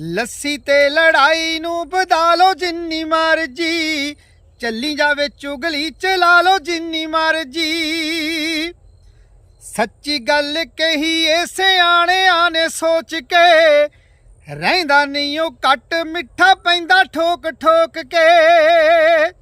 ਲੱਸੀ ਤੇ ਲੜਾਈ ਨੂੰ ਵਧਾ ਲਓ ਜਿੰਨੀ ਮਰਜ਼ੀ। ਚੱਲੀ ਜਾਵੇ ਚੁਗਲੀ ਚਲਾ ਲਓ ਜਿੰਨੀ ਮਰਜ਼ੀ। ਸੱਚੀ ਗੱਲ ਕਹੀ ਏ ਸਿਆਣਿਆਂ ਨੇ ਸੋਚ ਕੇ। ਰਹਿੰਦਾ ਨਹੀਂ ਉਹ ਕੱਟ ਮਿੱਠਾ ਪੈਂਦਾ ਠੋਕ ਠੋਕ ਕੇ।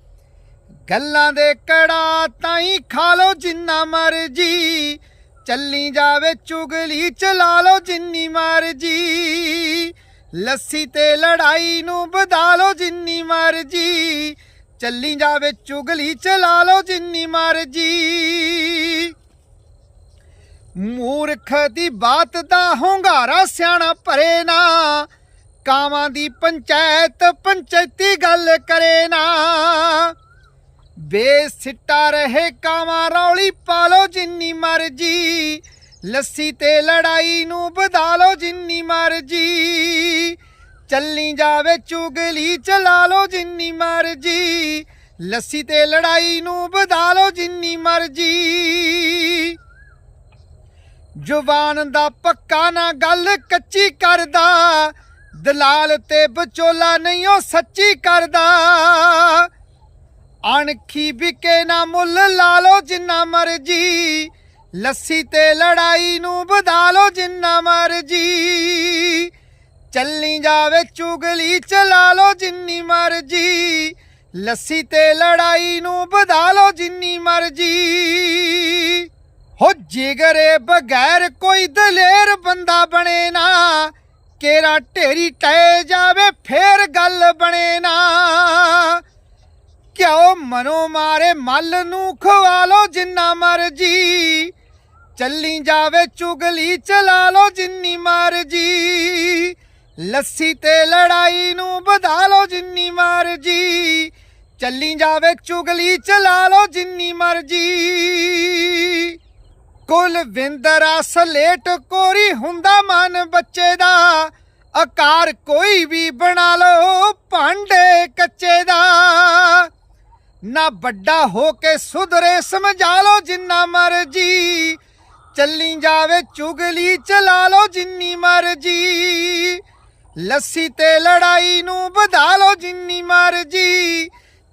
ਗੱਲਾਂ ਦੇ ਕੜਾ ਤਾਈ ਖਾ ਲਓ ਜਿੰਨਾ ਮਰਜ਼ੀ। ਚੱਲੀ ਜਾਵੇ ਚੁਗਲੀ ਚਲਾ ਲਓ ਜਿੰਨੀ ਮਰਜ਼ੀ। ਲੱਸੀ ਤੇ ਲੜਾਈ ਨੂੰ ਵਧਾ ਲਓ ਜਿੰਨੀ ਮਰਜ਼ੀ। ਚੱਲੀ ਜਾਵੇ ਚੁਗਲੀ, ਚਲਾ ਲਓ ਜਿੰਨੀ ਮਰਜ਼ੀ। ਮੂਰਖ ਦੀ ਬਾਤ ਦਾ ਹੁੰਗਾਰਾ ਸਿਆਣਾ ਭਰੇ ਨਾ। ਕਾਵਾਂ ਦੀ ਪੰਚਾਇਤ ਪੰਚਾਇਤੀ ਗੱਲ ਕਰੇ ਨਾ। ਬੇਸਿੱਟਾ ਰਹੇ ਕਾਵਾਂ ਰੌਲੀ ਪਾ ਲਓ ਜਿੰਨੀ ਮਰਜ਼ੀ। ਲੱਸੀ ਤੇ ਲੜਾਈ ਨੂੰ ਵਧਾ ਲਓ ਜਿੰਨੀ ਮਰਜ਼ੀ। ਚੱਲੀ ਜਾਵੇ ਚੁਗਲੀ, ਚਲਾ ਲਓ ਜਿੰਨੀ ਮਰਜ਼ੀ। ਲੱਸੀ ਤੇ ਲੜਾਈ ਨੂੰ ਵਧਾ ਲਓ ਜਿੰਨੀ ਮਰਜ਼ੀ। ਜ਼ੁਬਾਨ ਦਾ ਪੱਕਾ ਨਾ ਗੱਲ ਕੱਚੀ ਕਰਦਾ। ਦਲਾਲ ਤੇ ਵਿਚੋਲਾ ਨਹੀਂ, ਉਹ ਸੱਚੀ ਕਰਦਾ। ਅਣਖੀ ਵਿਕੇ ਨਾ ਮੁੱਲ, ਲਾ ਲਓ ਜਿੰਨਾ ਮਰਜ਼ੀ। ਲੱਸੀ ਤੇ ਲੜਾਈ ਨੂੰ ਵਧਾ ਲਓ ਜਿੰਨਾ ਮਰਜ਼ੀ। ਚੱਲੀ ਜਾਵੇ ਚੁਗਲੀ, ਚਲਾ ਲੋ ਜਿੰਨੀ ਮਰਜ਼ੀ। ਲੱਸੀ ਤੇ ਲੜਾਈ ਨੂੰ ਵਧਾ ਲਓ ਜਿੰਨੀ ਮਰਜ਼ੀ। ਹੋ ਜਿਗਰੇ ਬਗੈਰ ਕੋਈ ਦਲੇਰ ਬੰਦਾ ਬਣੇ ਨਾ। ਕੇਰਾ ਢੇਰੀ ਟੈ ਜਾਵੇ, ਫੇਰ ਗੱਲ ਬਣੇ ਨਾ। ਕਿਉ ਮਨੋ ਮਾਰੇ, ਮੱਲ ਨੂੰ ਖਵਾ ਲੋ ਜਿੰਨਾ ਮਰਜ਼ੀ। ਚੱਲੀ ਜਾਵੇ ਚੁਗਲੀ, ਚਲਾ ਲੋ ਜਿੰਨੀ ਮਰਜ਼ੀ। ਲੱਸੀ ਤੇ ਲੜਾਈ ਨੂੰ ਵਧਾ ਲੋ ਜਿੰਨੀ ਮਰਜ਼ੀ। ਚੱਲੀ ਜਾਵੇ ਚੁਗਲੀ, ਚਲਾ ਲੋ ਜਿੰਨੀ ਮਰਜ਼ੀ। ਕੁਲਵਿੰਦਰ ਸਲੇਟ ਕੋਰੀ ਹੁੰਦਾ ਮਨ ਬੱਚੇ ਦਾ। ਆਕਾਰ ਕੋਈ ਵੀ ਬਣਾ ਲਓ ਭਾਂਡੇ ਕੱਚੇ ਦਾ। ਨਾ ਵੱਡਾ ਹੋ ਕੇ ਸੁਧਰੇ ਸਮਝਾ ਲਓ ਜਿੰਨਾ ਮਰਜ਼ੀ। ਚੱਲੀ ਜਾਵੇ ਚੁਗਲੀ, ਚਲਾ ਲਓ ਜਿੰਨੀ ਮਰਜ਼ੀ। ਲੱਸੀ ਤੇ ਲੜਾਈ ਨੂੰ ਵਧਾ ਲਓ ਜਿੰਨੀ ਮਰਜ਼ੀ।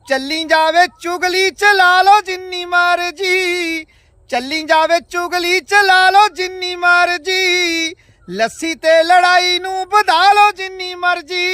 ਚੱਲੀ ਜਾਵੇ ਚੁਗਲੀ ਚਲਾ ਲਓ ਜਿੰਨੀ ਮਰਜ਼ੀ। ਚੱਲੀ ਜਾਵੇ ਚੁਗਲੀ ਚਲਾ ਲਓ ਜਿੰਨੀ ਮਰਜ਼ੀ। ਲੱਸੀ ਤੇ ਲੜਾਈ ਨੂੰ ਵਧਾ ਲਓ ਜਿੰਨੀ ਮਰਜ਼ੀ।